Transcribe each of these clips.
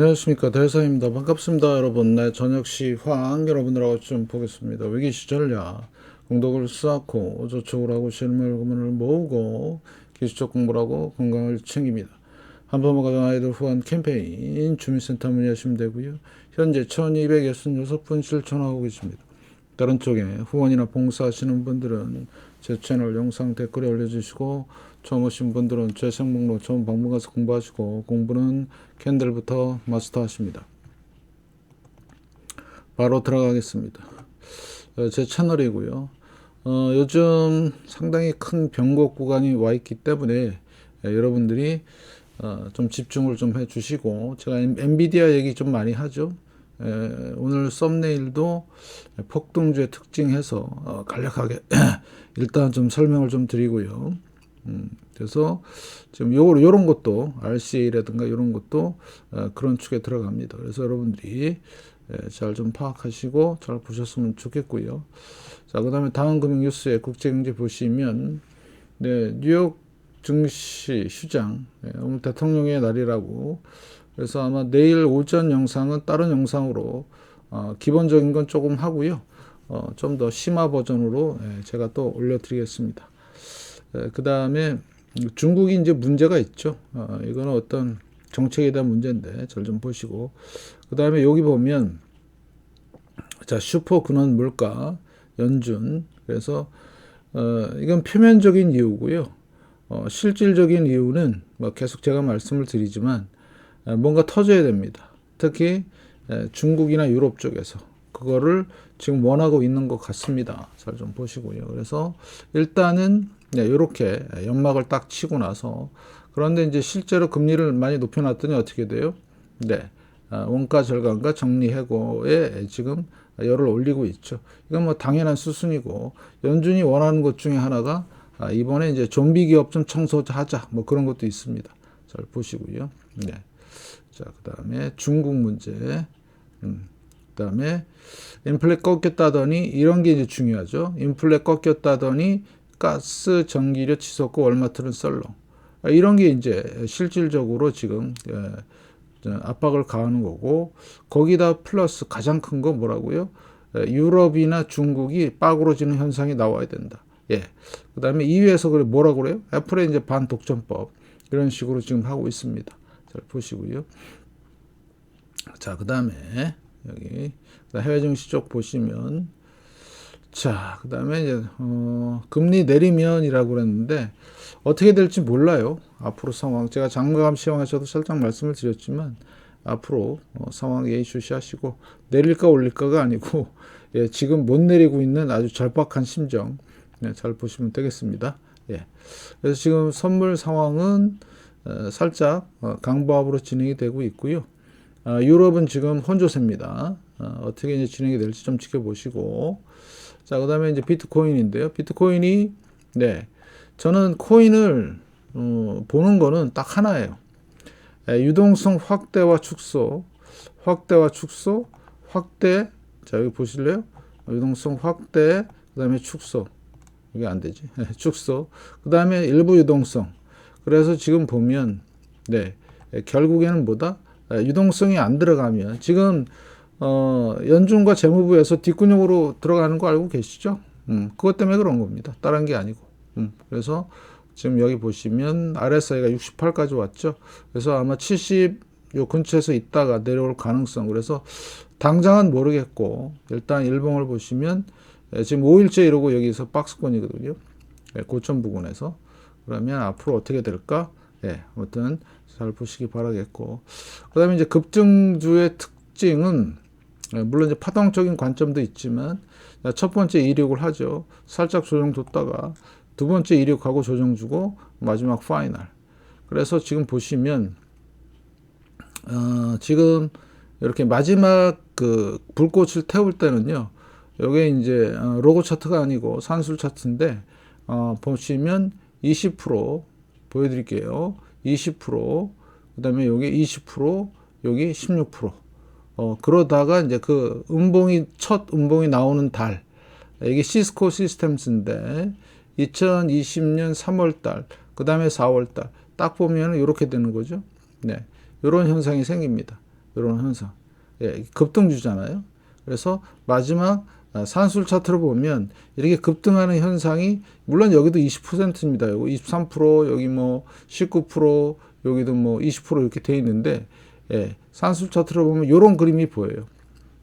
안녕하십니까 대사입니다. 반갑습니다 여러분. 네, 저녁 시황 여러분들하고 좀 보겠습니다. 위기 시 전략 공덕을 쌓고 저축을 하고 실물금을 모으고 기술적 공부를 하고 건강을 챙깁니다. 한번만 가정 아이들 후원 캠페인 주민센터 문의하시면 되고요. 현재 1266분 실천하고 계십니다. 다른 쪽에 후원이나 봉사하시는 분들은 제 채널 영상 댓글에 올려주시고 처음 오신 분들은 재생 목록 처음 방문 가서 공부하시고 공부는 캔들부터 마스터하십니다. 바로 들어가겠습니다. 어, 제 채널이고요. 어, 요즘 상당히 큰 변곡 구간이 와 있기 때문에 예, 여러분들이 어, 좀 집중을 좀 해주시고 제가 엔- 엔비디아 얘기 좀 많이 하죠. 에, 오늘 썸네일도 폭등주의 특징해서 어, 간략하게 일단 좀 설명을 좀 드리고요. 음, 그래서 지금 요 요런 것도 RCA라든가 이런 것도 어, 그런 축에 들어갑니다. 그래서 여러분들이 잘 좀 파악하시고 잘 보셨으면 좋겠고요. 자, 그 다음에 다음 금융 뉴스에 국제경제 보시면 네, 뉴욕 증시 휴장 네, 오늘 대통령의 날이라고 그래서 아마 내일 오전 영상은 다른 영상으로 어, 기본적인 건 조금 하고요. 어, 좀 더 심화 버전으로 예, 제가 또 올려드리겠습니다. 그 다음에 중국이 이제 문제가 있죠. 어, 이거는 어떤 정책에 대한 문제인데 잘좀 보시고 그 다음에 여기 보면 자 슈퍼 근원 물가 연준 그래서 어, 이건 표면적인 이유고요. 어, 실질적인 이유는 뭐 계속 제가 말씀을 드리지만 에, 뭔가 터져야 됩니다. 특히 에, 중국이나 유럽 쪽에서 그거를 지금 원하고 있는 것 같습니다. 잘 좀 보시고요. 그래서 일단은 네, 이렇게 연막을 딱 치고 나서 그런데 이제 실제로 금리를 많이 높여놨더니 어떻게 돼요? 네, 아, 원가 절감과 정리 해고에 지금 열을 올리고 있죠. 이건 뭐 당연한 수순이고 연준이 원하는 것 중에 하나가 아, 이번에 이제 좀비 기업 좀 청소하자 뭐 그런 것도 있습니다. 잘 보시고요. 네. 자, 그다음에 중국 문제. 음. 그다음에 인플레 꺾였다더니 이런 게 이제 중요하죠. 인플레 꺾였다더니 가스, 전기료 치솟고 월마트는 썰렁. 아, 이런 게 이제 실질적으로 지금 예, 저 압박을 가하는 거고 거기다 플러스 가장 큰 거 뭐라고요? 예, 유럽이나 중국이 빠그러지는 현상이 나와야 된다. 예. 그다음에 EU에서 그래 뭐라 그래요? 애플의 이제 반독점법 이런 식으로 지금 하고 있습니다. 잘 보시고요. 자, 그다음에 여기 해외 증시 쪽 보시면 자, 그 다음에 이제 어, 금리 내리면이라고 그랬는데 어떻게 될지 몰라요. 앞으로 상황 제가 장마감 시황에서도 살짝 말씀을 드렸지만 앞으로 어, 상황 예의주시하시고 내릴까 올릴까가 아니고 예, 지금 못 내리고 있는 아주 절박한 심정 네, 잘 보시면 되겠습니다. 예. 그래서 지금 선물 상황은 어, 살짝 어, 강보합으로 진행이 되고 있고요. 아, 유럽은 지금 혼조세입니다. 어, 어떻게 이제 진행이 될지 좀 지켜보시고. 자, 그 다음에 이제 비트코인인데요. 비트코인이, 네. 저는 코인을, 어, 보는 거는 딱 하나예요. 에, 유동성 확대와 축소, 확대와 축소, 확대. 자, 여기 보실래요? 유동성 확대, 그 다음에 축소. 이게 안 되지. 축소. 그 다음에 일부 유동성. 그래서 지금 보면, 네. 에, 결국에는 뭐다? 에, 유동성이 안 들어가면, 지금, 어, 연준과 재무부에서 뒷근육으로 들어가는 거 알고 계시죠? 음, 그것 때문에 그런 겁니다. 다른 게 아니고. 음, 그래서 지금 여기 보시면 RSI가 68까지 왔죠. 그래서 아마 70 요 근처에서 있다가 내려올 가능성. 그래서 당장은 모르겠고 일단 일봉을 보시면 예, 지금 5일째 이러고 여기서 박스권이거든요. 예, 고점 부근에서. 그러면 앞으로 어떻게 될까? 예, 아무튼 잘 보시기 바라겠고. 그다음에 이제 급등주의 특징은 예, 물론 이제 파동적인 관점도 있지만 첫 번째 이륙을 하죠. 살짝 조정 뒀다가 두 번째 이륙하고 조정 주고 마지막 파이널. 그래서 지금 보시면 어, 지금 이렇게 마지막 그 불꽃을 태울 때는요. 이게 이제 어, 로고 차트가 아니고 산술 차트인데 어, 보시면 20% 보여드릴게요. 20% 그 다음에 여기 20% 여기 16% 어, 그러다가 이제 그 음봉이, 첫 음봉이 나오는 달. 이게 시스코 시스템스인데, 2020년 3월 달, 그 다음에 4월 달. 딱 보면 이렇게 되는 거죠. 네. 이런 현상이 생깁니다. 이런 현상. 예, 급등주잖아요. 그래서 마지막 아, 산술 차트를 보면 이렇게 급등하는 현상이 물론 여기도 20%입니다. 여기 23% 여기 뭐 19% 여기도 뭐 20% 이렇게 돼 있는데 예, 산술 차트를 보면 이런 그림이 보여요.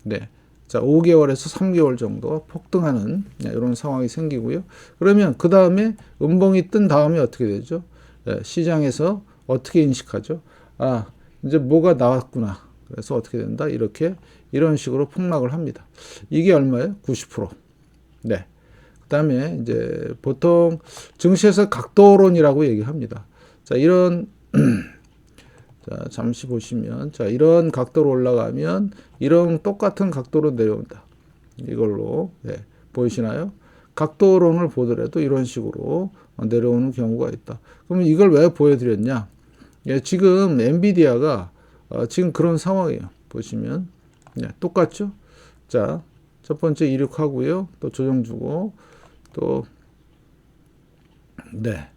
네. 자, 5개월에서 3개월 정도 폭등하는 네, 이런 상황이 생기고요. 그러면 그 다음에 음봉이 뜬 다음에 어떻게 되죠? 예, 시장에서 어떻게 인식하죠? 아, 이제 뭐가 나왔구나. 그래서 어떻게 된다? 이렇게 이런 식으로 폭락을 합니다. 이게 얼마예요? 90%. 네. 그다음에 이제 보통 증시에서 각도론이라고 얘기합니다. 자, 이런 자, 잠시 보시면 자, 이런 각도로 올라가면 이런 똑같은 각도로 내려온다. 이걸로 네, 보이시나요? 각도론을 보더라도 이런 식으로 내려오는 경우가 있다. 그러면 이걸 왜 보여드렸냐? 예, 지금 엔비디아가 어, 지금 그런 상황이에요. 보시면 네, 똑같죠? 자, 첫 번째 이륙하고요. 또 조정 주고 또 네.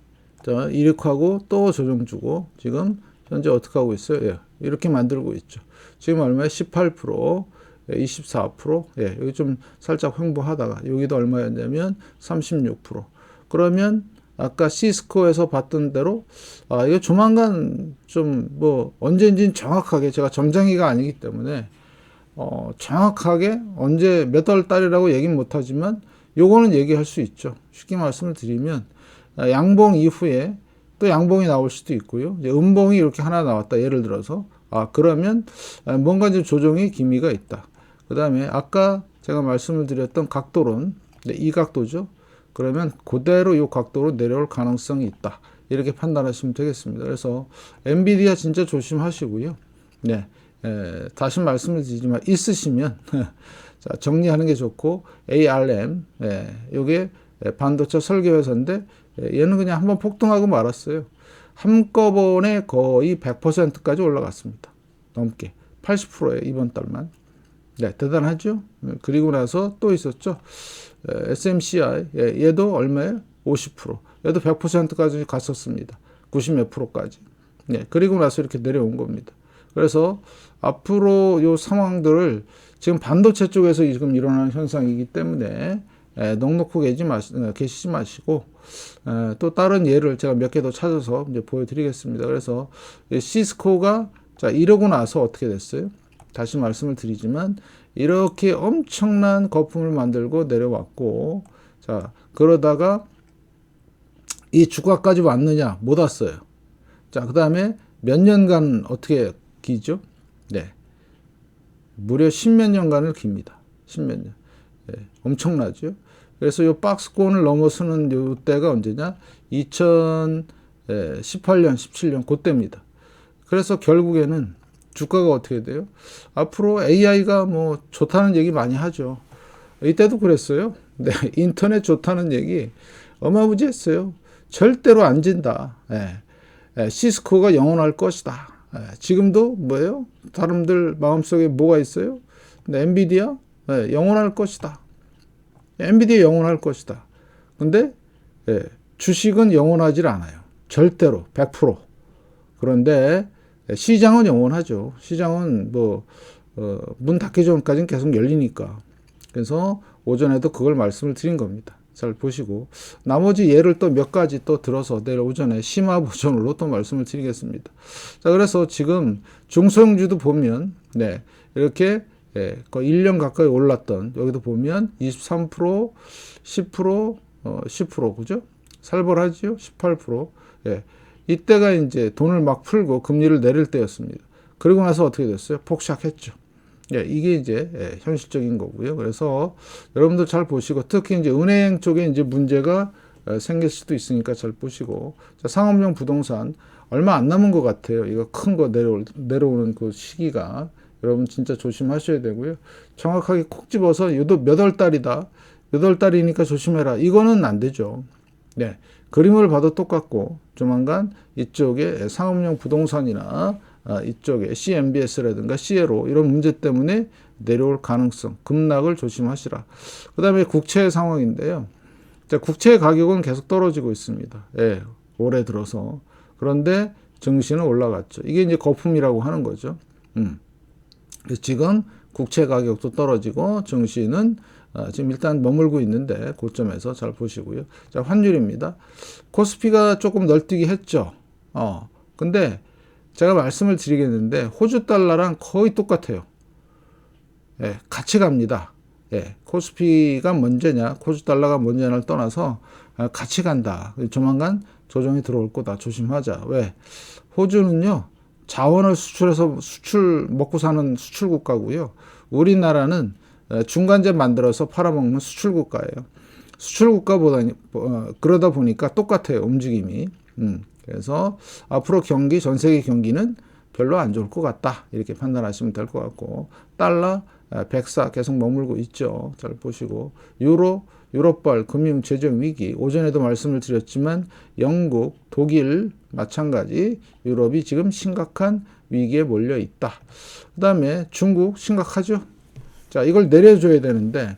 자, 이륙하고 또 조정 주고 지금 현재 어떻게 하고 있어요? 예, 이렇게 만들고 있죠. 지금 얼마에 18%, 24%, 예, 여기 좀 살짝 횡보하다가 여기도 얼마였냐면 36%. 그러면 아까 시스코에서 봤던 대로 아 이거 조만간 좀 뭐 언제인지는 정확하게 제가 점장이가 아니기 때문에 어 정확하게 언제 몇월 달이라고 얘기는 못하지만 요거는 얘기할 수 있죠. 쉽게 말씀을 드리면 아, 양봉 이후에 또 양봉이 나올 수도 있고요. 음봉이 이렇게 하나 나왔다. 예를 들어서 아 그러면 아, 뭔가 좀 조정의 기미가 있다. 그 다음에 아까 제가 말씀을 드렸던 각도론 네, 이 각도죠. 그러면 그대로 이 각도로 내려올 가능성이 있다. 이렇게 판단하시면 되겠습니다. 그래서 엔비디아 진짜 조심하시고요. 네. 에, 다시 말씀을 드리지만 있으시면 자, 정리하는 게 좋고 ARM 예, 요게 반도체 설계 회사인데 예, 얘는 그냥 한번 폭등하고 말았어요. 한꺼번에 거의 100%까지 올라갔습니다. 넘게 80%예요 이번 달만. 네, 대단하죠. 네, 그리고 나서 또 있었죠. SMCI 예, 얘도 얼마예요? 50%. 얘도 100%까지 갔었습니다. 90몇 프로까지. 네, 그리고 나서 이렇게 내려온 겁니다. 그래서 앞으로 요 상황들을 지금 반도체 쪽에서 지금 일어나는 현상이기 때문에 에, 넉넉히 계지 마시, 어, 계시지 마시고 에, 또 다른 예를 제가 몇 개 더 찾아서 이제 보여드리겠습니다. 그래서 시스코가 자 이러고 나서 어떻게 됐어요? 다시 말씀을 드리지만 이렇게 엄청난 거품을 만들고 내려왔고 자 그러다가 이 주가까지 왔느냐 못 왔어요. 자그 다음에 몇 년간 어떻게 기죠? 네 무려 십몇 년간을 깁니다. 십몇 년. 네, 엄청나죠. 그래서 요 박스권을 넘어서는 요 때가 언제냐? 2018년, 17년 그때입니다. 그래서 결국에는 주가가 어떻게 돼요? 앞으로 AI가 뭐 좋다는 얘기 많이 하죠. 이때도 그랬어요. 네, 인터넷 좋다는 얘기 어마무지했어요. 절대로 안 진다. 예, 예, 시스코가 영원할 것이다. 예, 지금도 뭐예요? 사람들 마음속에 뭐가 있어요? 네, 엔비디아 예, 영원할 것이다. 엔비디아 영원할 것이다. 근데 예, 주식은 영원하지 않아요. 절대로 100%. 그런데 시장은 영원하죠. 시장은 뭐, 어, 문 닫기 전까지는 계속 열리니까. 그래서 오전에도 그걸 말씀을 드린 겁니다. 잘 보시고. 나머지 예를 또 몇 가지 또 들어서 내일 오전에 심화 버전으로 또 말씀을 드리겠습니다. 자, 그래서 지금 중소형주도 보면, 네, 이렇게 예, 그 1년 가까이 올랐던, 여기도 보면 23%, 10%, 어, 10%, 그죠? 살벌하지요? 18%. 예. 이때가 이제 돈을 막 풀고 금리를 내릴 때였습니다. 그리고 나서 어떻게 됐어요? 폭삭했죠. 예, 이게 이제 예, 현실적인 거고요. 그래서 여러분들 잘 보시고 특히 이제 은행 쪽에 이제 문제가 어, 생길 수도 있으니까 잘 보시고 자, 상업용 부동산 얼마 안 남은 것 같아요. 이거 큰 거 내려올 내려오는 그 시기가 여러분 진짜 조심하셔야 되고요. 정확하게 콕 집어서 이도 몇월 달이다. 몇 월 달이니까 조심해라. 이거는 안 되죠. 네. 그림을 봐도 똑같고 조만간 이쪽에 상업용 부동산이나 아, 이쪽에 CMBS라든가 CLO 이런 문제 때문에 내려올 가능성, 급락을 조심하시라. 그 다음에 국채 상황인데요. 자, 국채 가격은 계속 떨어지고 있습니다. 예, 올해 들어서. 그런데 증시는 올라갔죠. 이게 이제 거품이라고 하는 거죠. 음. 지금 국채 가격도 떨어지고 증시는 어, 지금 일단 머물고 있는데 고점에서 잘 보시고요. 자, 환율입니다. 코스피가 조금 널뛰기 했죠. 어. 근데 제가 말씀을 드리겠는데 호주 달러랑 거의 똑같아요. 예, 같이 갑니다. 예, 코스피가 먼저냐, 호주 달러가 먼저냐를 떠나서 아, 같이 간다. 조만간 조정이 들어올 거다. 조심하자. 왜? 호주는요, 자원을 수출해서 수출, 먹고 사는 수출 국가고요. 우리나라는 어, 중간재 만들어서 팔아먹는 수출 국가예요. 수출 국가보다, 어, 그러다 보니까 똑같아요. 움직임이. 음, 그래서 앞으로 경기, 전 세계 경기는 별로 안 좋을 것 같다. 이렇게 판단하시면 될 것 같고, 달러, 어, 백사 계속 머물고 있죠. 잘 보시고, 유로, 유럽발 금융 재정 위기 오전에도 말씀을 드렸지만 영국, 독일 마찬가지 유럽이 지금 심각한 위기에 몰려 있다. 그다음에 중국 심각하죠. 자, 이걸 내려줘야 되는데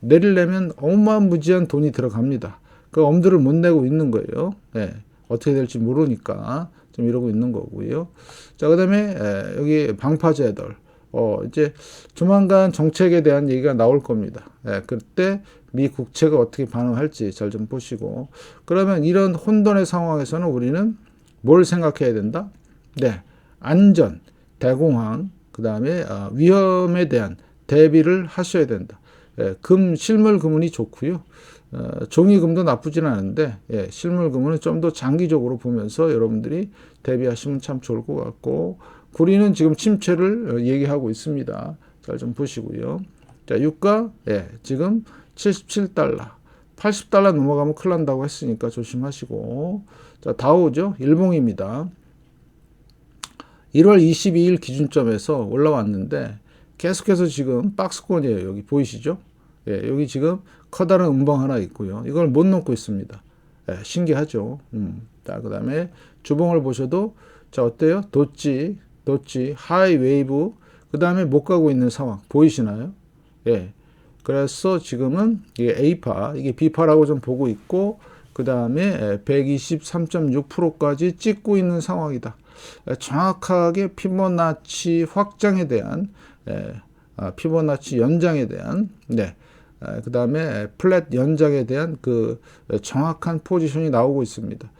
내리려면 어마무지한 돈이 들어갑니다. 그 엄두를 못 내고 있는 거예요. 예, 어떻게 될지 모르니까 좀 이러고 있는 거고요. 자, 그다음에 예, 여기 방파제들 어, 이제 조만간 정책에 대한 얘기가 나올 겁니다. 예, 그때 미 국채가 어떻게 반응할지 잘 좀 보시고 그러면 이런 혼돈의 상황에서는 우리는 뭘 생각해야 된다? 네, 안전, 대공황, 그 다음에 어, 위험에 대한 대비를 하셔야 된다. 예, 금, 실물 금은이 좋고요. 어, 종이금도 나쁘진 않은데 예, 실물 금은은 좀 더 장기적으로 보면서 여러분들이 대비하시면 참 좋을 것 같고 구리는 지금 침체를 어, 얘기하고 있습니다. 잘 좀 보시고요. 자, 유가 예, 지금 77달러. 80달러 넘어가면 큰일 난다고 했으니까 조심하시고. 자, 다우죠. 일봉입니다. 1월 22일 기준점에서 올라왔는데 계속해서 지금 박스권이에요. 여기 보이시죠? 예, 여기 지금 커다란 음봉 하나 있고요. 이걸 못 놓고 있습니다. 예, 신기하죠. 음. 자, 그 다음에 주봉을 보셔도 자, 어때요? 도치, 도치, 하이 웨이브, 그 다음에 못 가고 있는 상황 보이시나요? 예. 그래서 지금은 이게 A파, 이게 B파라고 좀 보고 있고, 그 다음에 123.6%까지 찍고 있는 상황이다. 정확하게 피보나치 확장에 대한, 아, 피보나치 연장에 대한, 네. 그 다음에 플랫 연장에 대한 그 정확한 포지션이 나오고 있습니다.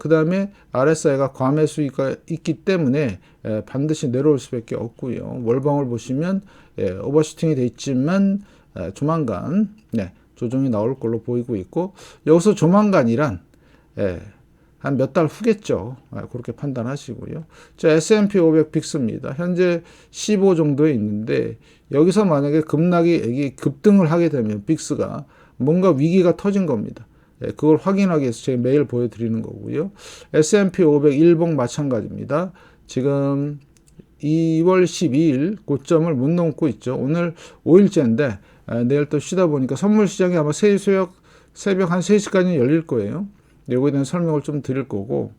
그 다음에 RSI가 과매수가 있기 때문에 반드시 내려올 수밖에 없고요. 월방을 보시면 오버슈팅이 돼 있지만 조만간 네, 조정이 나올 걸로 보이고 있고 여기서 조만간이란 한몇 달 후겠죠. 그렇게 판단하시고요. 자, S&P 500 빅스입니다. 현재 15 정도에 있는데 여기서 만약에 급락이 급등을 하게 되면 빅스가 뭔가 위기가 터진 겁니다. 그걸 확인하기 위해서 제가 매일 보여드리는 거고요. S&P 500 일봉 마찬가지입니다. 지금 2월 12일 고점을 못 넘고 있죠. 오늘 5일째인데 내일 또 쉬다 보니까 선물 시장이 아마 새벽 새벽 한 3시까지 열릴 거예요. 여기에 대한 설명을 좀 드릴 거고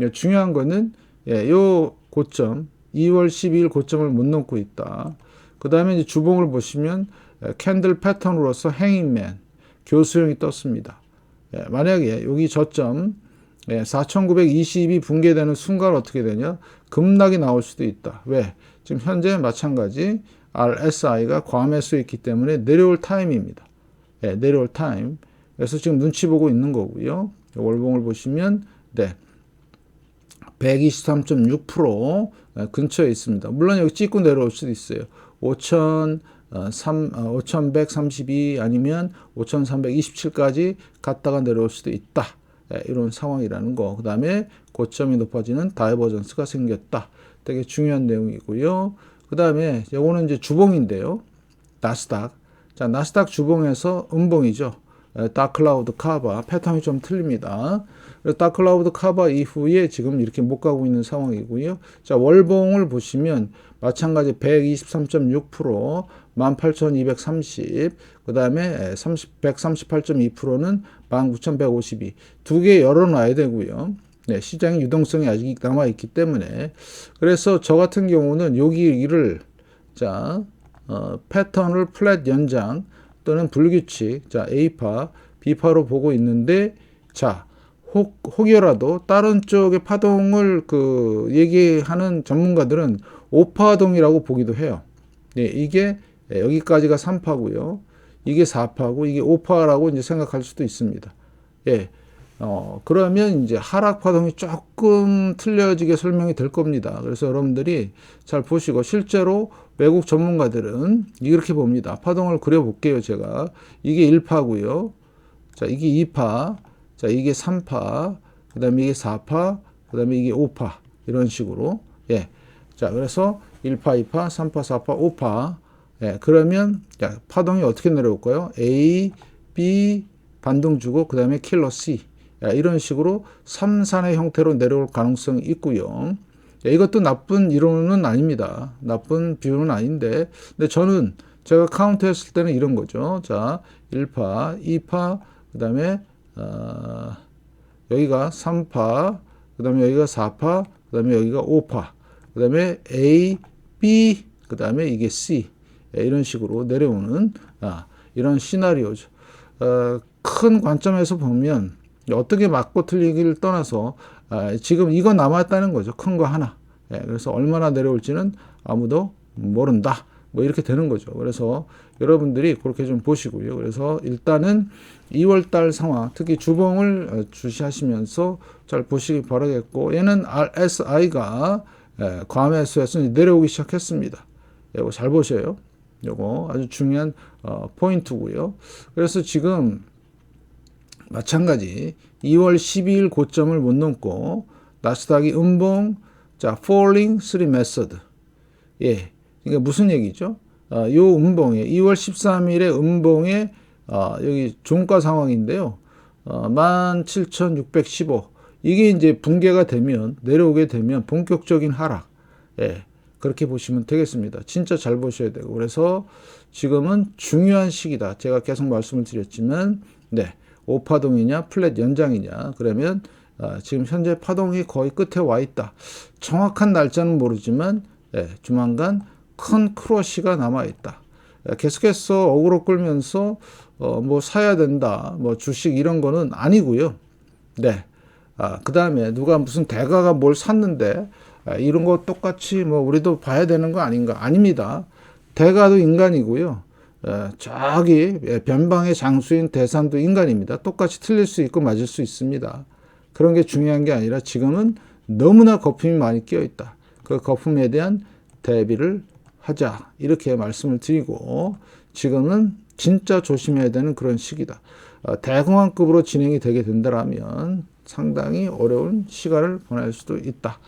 예, 중요한 거는 예, 요 고점 2월 12일 고점을 못 넘고 있다. 그 다음에 주봉을 보시면 예, 캔들 패턴으로서 행잉맨 교수형이 떴습니다. 예, 만약에 여기 저점 예, 4,920이 붕괴되는 순간 어떻게 되냐? 급락이 나올 수도 있다. 왜? 지금 현재 마찬가지 RSI가 과매수에 있기 때문에 내려올 타임입니다. 예, 내려올 타임. 그래서 지금 눈치 보고 있는 거고요. 월봉을 보시면 네. 123.6% 예, 근처에 있습니다. 물론 여기 찍고 내려올 수도 있어요. 5,000 3, 5,132 아니면 5,327까지 갔다가 내려올 수도 있다. 예, 이런 상황이라는 거. 그 다음에 고점이 높아지는 다이버전스가 생겼다. 되게 중요한 내용이고요. 그 다음에 요거는 이제 주봉인데요. 나스닥. 자, 나스닥 주봉에서 음봉이죠. 다클라우드 카바 패턴이 좀 틀립니다. 다클라우드 카바 이후에 지금 이렇게 못 가고 있는 상황이고요. 자, 월봉을 보시면 마찬가지 123.6%, 18,230, 그 다음에 138.2%는 19,152. 두 개 열어놔야 되고요. 네, 시장의 유동성이 아직 남아있기 때문에. 그래서 저 같은 경우는 여기를, 자, 어, 패턴을 플랫 연장 또는 불규칙, 자, A파, B파로 보고 있는데, 자, 혹, 혹여라도 다른 쪽의 파동을 그 얘기하는 전문가들은 오파동이라고 보기도 해요. 네, 이게 예, 여기까지가 3파고요. 이게 4파고 이게 5파라고 이제 생각할 수도 있습니다. 예. 어, 그러면 이제 하락 파동이 조금 틀려지게 설명이 될 겁니다. 그래서 여러분들이 잘 보시고 실제로 외국 전문가들은 이렇게 봅니다. 파동을 그려 볼게요, 제가. 이게 1파고요. 자, 이게 2파. 자, 이게 3파. 그다음에 이게 4파. 그다음에 이게 5파. 이런 식으로. 예. 자, 그래서 1파, 2파, 3파, 4파, 5파. 예. 그러면 자, 파동이 어떻게 내려올까요? A, B 반등 주고 그다음에 킬러 C. 야, 이런 식으로 삼산의 형태로 내려올 가능성이 있고요. 야, 이것도 나쁜 이론은 아닙니다. 나쁜 비율은 아닌데, 근데 저는 제가 카운트 했을 때는 이런 거죠. 자, 1파, 2파, 그 다음에, 어, 여기가 3파, 그 다음에 여기가 4파, 그 다음에 여기가 5파, 그 다음에 A, B, 그 다음에 이게 C. 야, 이런 식으로 내려오는, 아, 이런 시나리오죠. 어, 큰 관점에서 보면, 어떻게 맞고 틀리기를 떠나서 아, 지금 이거 남았다는 거죠. 큰 거 하나. 예, 그래서 얼마나 내려올지는 아무도 모른다. 뭐 이렇게 되는 거죠. 그래서 여러분들이 그렇게 좀 보시고요. 그래서 일단은 2월 달 상황, 특히 주봉을 어, 주시하시면서 잘 보시기 바라겠고, 얘는 RSI가 예, 과매수에서 내려오기 시작했습니다. 이거 잘 보셔요. 이거 아주 중요한 어, 포인트고요. 그래서 지금 마찬가지 2월 12일 고점을 못 넘고 나스닥이 음봉 자 falling 3 method 예 이게 무슨 얘기죠? 어, 요 음봉에 2월 13일에 음봉에 어, 여기 종가 상황인데요. 어, 17,615 이게 이제 붕괴가 되면 내려오게 되면 본격적인 하락 예 그렇게 보시면 되겠습니다. 진짜 잘 보셔야 되고 그래서 지금은 중요한 시기다. 제가 계속 말씀을 드렸지만 네. 5파동이냐 플랫 연장이냐 그러면 어, 지금 현재 파동이 거의 끝에 와 있다. 정확한 날짜는 모르지만 예, 조만간 큰 크러쉬가 남아 있다. 예, 계속해서 어그로 끌면서 어, 뭐 사야 된다, 뭐 주식 이런 거는 아니고요. 네. 아, 그 다음에 누가 무슨 대가가 뭘 샀는데 아, 이런 거 똑같이 뭐 우리도 봐야 되는 거 아닌가? 아닙니다. 대가도 인간이고요. 어, 저기 변방의 장수인 대산도 인간입니다. 똑같이 틀릴 수 있고 맞을 수 있습니다. 그런 게 중요한 게 아니라 지금은 너무나 거품이 많이 끼어 있다. 그 거품에 대한 대비를 하자. 이렇게 말씀을 드리고 지금은 진짜 조심해야 되는 그런 시기다. 어, 대공황급으로 진행이 되게 된다면 상당히 어려운 시간을 보낼 수도 있다.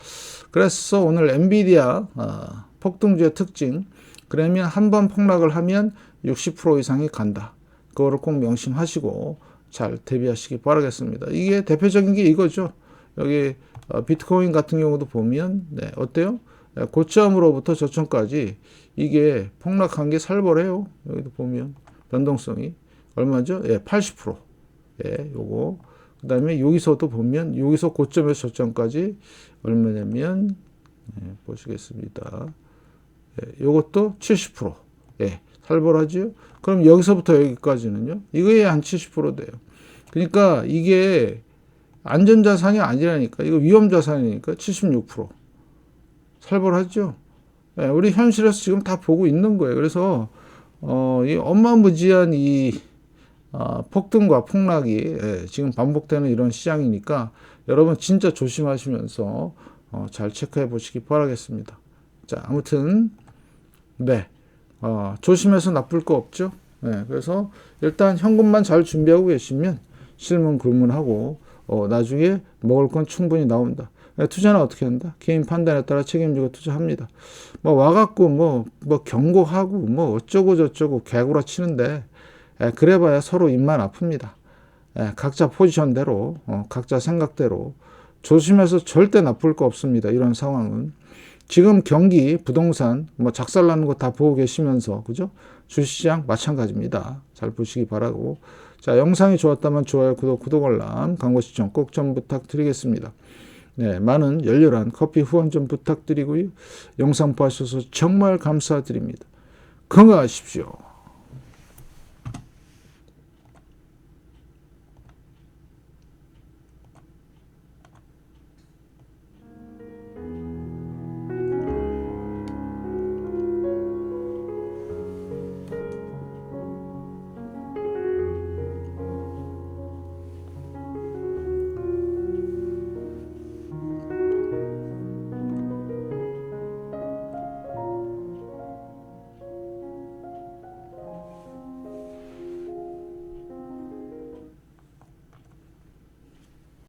그래서 오늘 엔비디아 어, 폭등주의 특징 그러면 한 번 폭락을 하면 60% 이상이 간다. 그거를 꼭 명심하시고 잘 대비하시기 바라겠습니다. 이게 대표적인 게 이거죠. 여기 어, 비트코인 같은 경우도 보면 네, 어때요? 네, 고점으로부터 저점까지 이게 폭락한 게 살벌해요. 여기도 보면 변동성이 얼마죠? 예, 80%. 예, 요거. 그 다음에 여기서도 보면 여기서 고점에서 저점까지 얼마냐면 예, 보시겠습니다. 예, 요것도 70%. 예. 살벌하지요? 그럼 여기서부터 여기까지는요? 이거에 한 70% 돼요. 그러니까 이게 안전자산이 아니라니까. 이거 위험자산이니까 76%. 살벌하죠? 네, 우리 현실에서 지금 다 보고 있는 거예요. 그래서, 어, 이 엄마무지한 이, 어, 폭등과 폭락이 예, 지금 반복되는 이런 시장이니까 여러분 진짜 조심하시면서 어, 잘 체크해 보시기 바라겠습니다. 자, 아무튼, 네. 어, 조심해서 나쁠 거 없죠. 네, 그래서 일단 현금만 잘 준비하고 계시면 실문 불문하고 어, 나중에 먹을 건 충분히 나온다. 네, 투자는 어떻게 한다? 개인 판단에 따라 책임지고 투자합니다. 뭐 와갖고 뭐, 뭐 경고하고 뭐 어쩌고 저쩌고 개구라 치는데 에, 그래봐야 서로 입만 아픕니다. 에, 각자 포지션대로 어, 각자 생각대로 조심해서 절대 나쁠 거 없습니다. 이런 상황은 지금 경기 부동산 뭐 작살나는 거 다 보고 계시면서 그죠? 주시장 마찬가지입니다. 잘 보시기 바라고. 자, 영상이 좋았다면 좋아요, 구독, 구독 알람, 광고 시청 꼭 좀 부탁드리겠습니다. 네, 많은 열렬한 커피 후원 좀 부탁드리고요. 영상 봐주셔서 정말 감사드립니다. 건강하십시오.